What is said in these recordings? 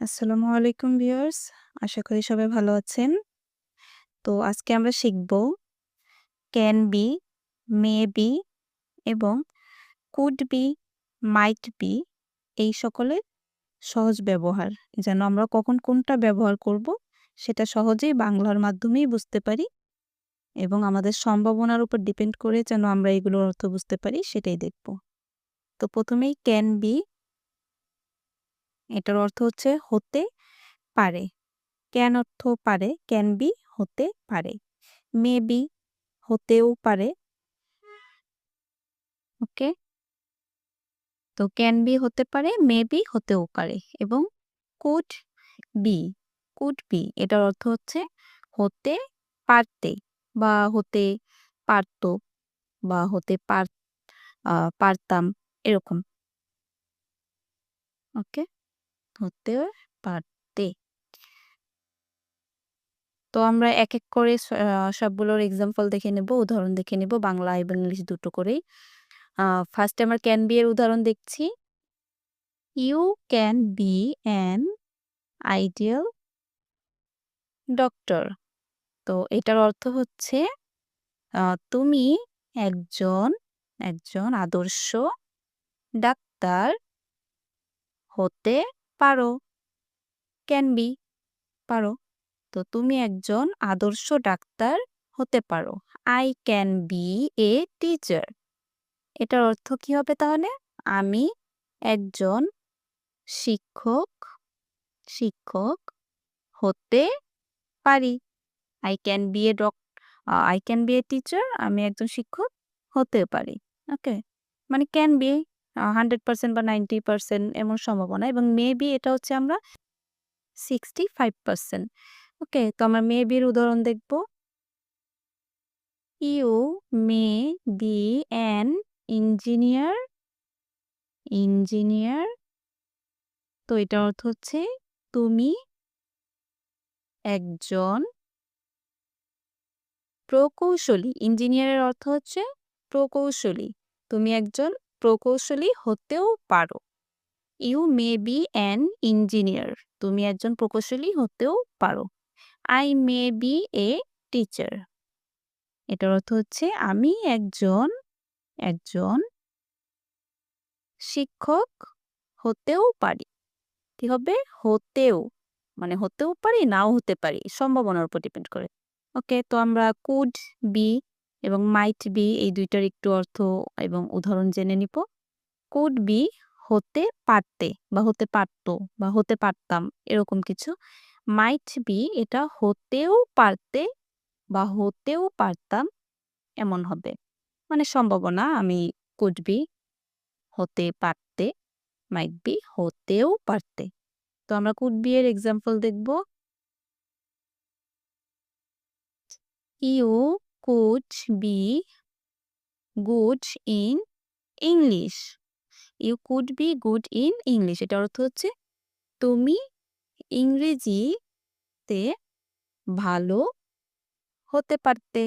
আসসালামু আলাইকুম ভিউয়ার্স। আশা করি সবাই ভালো আছেন। তো আজকে আমরা শিখব ক্যান বি, মে বি এবং কুড বি, মাইট বি এই সকলের সহজ ব্যবহার। যেন আমরা কখন কোনটা ব্যবহার করব সেটা সহজেই বাংলার মাধ্যমেই বুঝতে পারি এবং আমাদের সম্ভাবনার উপর ডিপেন্ড করে যেন আমরা এগুলোর অর্থ বুঝতে পারি সেটাই দেখব। তো প্রথমেই ক্যান বি এটার অর্থ হচ্ছে হতে পারে। ক্যান অর্থ পারে, ক্যান বি হতে পারে। মে বি হতেও পারে। ওকে? তো ক্যান বি হতে পারে, মে বি হতেও পারে এবং কুড বি, কুড বি এটার অর্থ হচ্ছে হতে পারতে বা হতে পারত বা হতে পার পারতাম এরকম। ওকে? হতে পারতে। তো আমরা এক, এক করে সবগুলোর এক্সাম্পল দেখে নেব, উদাহরণ দেখে নেব বাংলা এবং ইংলিশ দুটো করেই। ফার্স্ট আমরা ক্যান বি এর উদাহরণ দেখছি। You can be an ideal doctor. তো এটার অর্থ হচ্ছে তুমি একজন, একজন আদর্শ ডাক্তার হতে পারো। ক্যান বি পারো। তো তুমি একজন আদর্শ ডাক্তার হতে পারো। I can be a teacher. এটার অর্থ কি হবে তাহলে? আমি একজন শিক্ষক, শিক্ষক হতে পারি। I can be a doc I can be a teacher আমি একজন শিক্ষক হতে পারি। ওকে? মানে ক্যান বি আ 100% বা 90% এমন সম্ভাবনা এবং মে বি এটা হচ্ছে আমরা 65% ওকে? তো আমরা মে বির উদাহরণ দেখব। You may be an engineer engineer তো এটার অর্থ হচ্ছে তুমি একজন প্রকৌশলী। ইঞ্জিনিয়ারের অর্থ হচ্ছে প্রকৌশলী। তুমি একজন প্রকৌশলী হতেও পারো। You may be an engineer. তুমি একজন প্রকৌশলী হতেও পারো। I may be a teacher. এটার অর্থ হচ্ছে আমি একজন, একজন শিক্ষক হতেও পারি। কি হবে? হতেও। মানে হতেও পারি, নাও হতে পারি। সম্ভাবনার উপর ডিপেন্ড করে। ওকে? তো আমরা কুড বি এবং মাইট বি এই দুইটার একটু অর্থ এবং উদাহরণ জেনে নিব। কুড বি হতে পারতে বা হতে পারত বা হতে পারতাম এরকম কিছু। মাইট বি এটা হতেও পারতে বা হতেও পারতাম এমন হবে। মানে সম্ভাবনা আমি কুড বি হতে পারতে, মাইট বি হতেও পারতে। তো আমরা কুড বি এর এক্সাম্পল দেখব। You could be good in English. You could be good in English. এটা অর্থ হচ্ছে তুমি ইংরেজিতে ভালো হতে পারতে।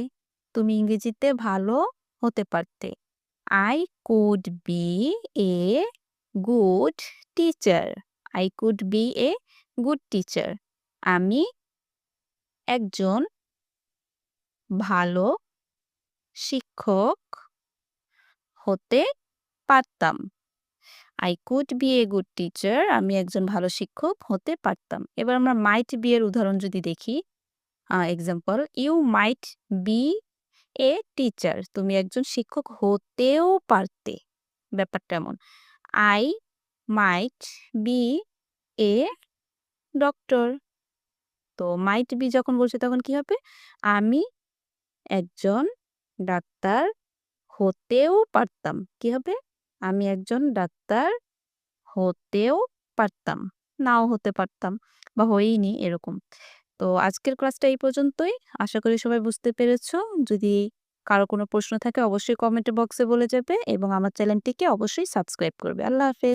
তুমি ইংরেজিতে ভালো হতে পারতে। I could be a good teacher. I could be a good teacher. আমি একজন ভালো শিক্ষক হতে পারতাম। I could be a good teacher আমি একজন ভালো শিক্ষক হতে পারতাম। এবার আমরা মাইট বি এর উদাহরণ যদি দেখি example you might be a teacher. তুমি একজন শিক্ষক হতেও পারতে। ব্যাপারটা এমন। I might be a doctor. তো মাইট বি যখন বলছে তখন কি হবে? আমি একজন ডাক্তার হতেও পারতাম। কি হবে? আমি একজন ডাক্তার হতেও পারতাম। নাও হতে পারতাম বা হইনি এরকম। তো আজকের ক্লাসটা এই পর্যন্তই। আশা করি সবাই বুঝতে পেরেছ। যদি কারও কোনো প্রশ্ন থাকে, অবশ্যই কমেন্ট বক্সে বলে যাবে এবং আমার চ্যানেলটিকে অবশ্যই সাবস্ক্রাইব করবে। আল্লাহ হাফেজ।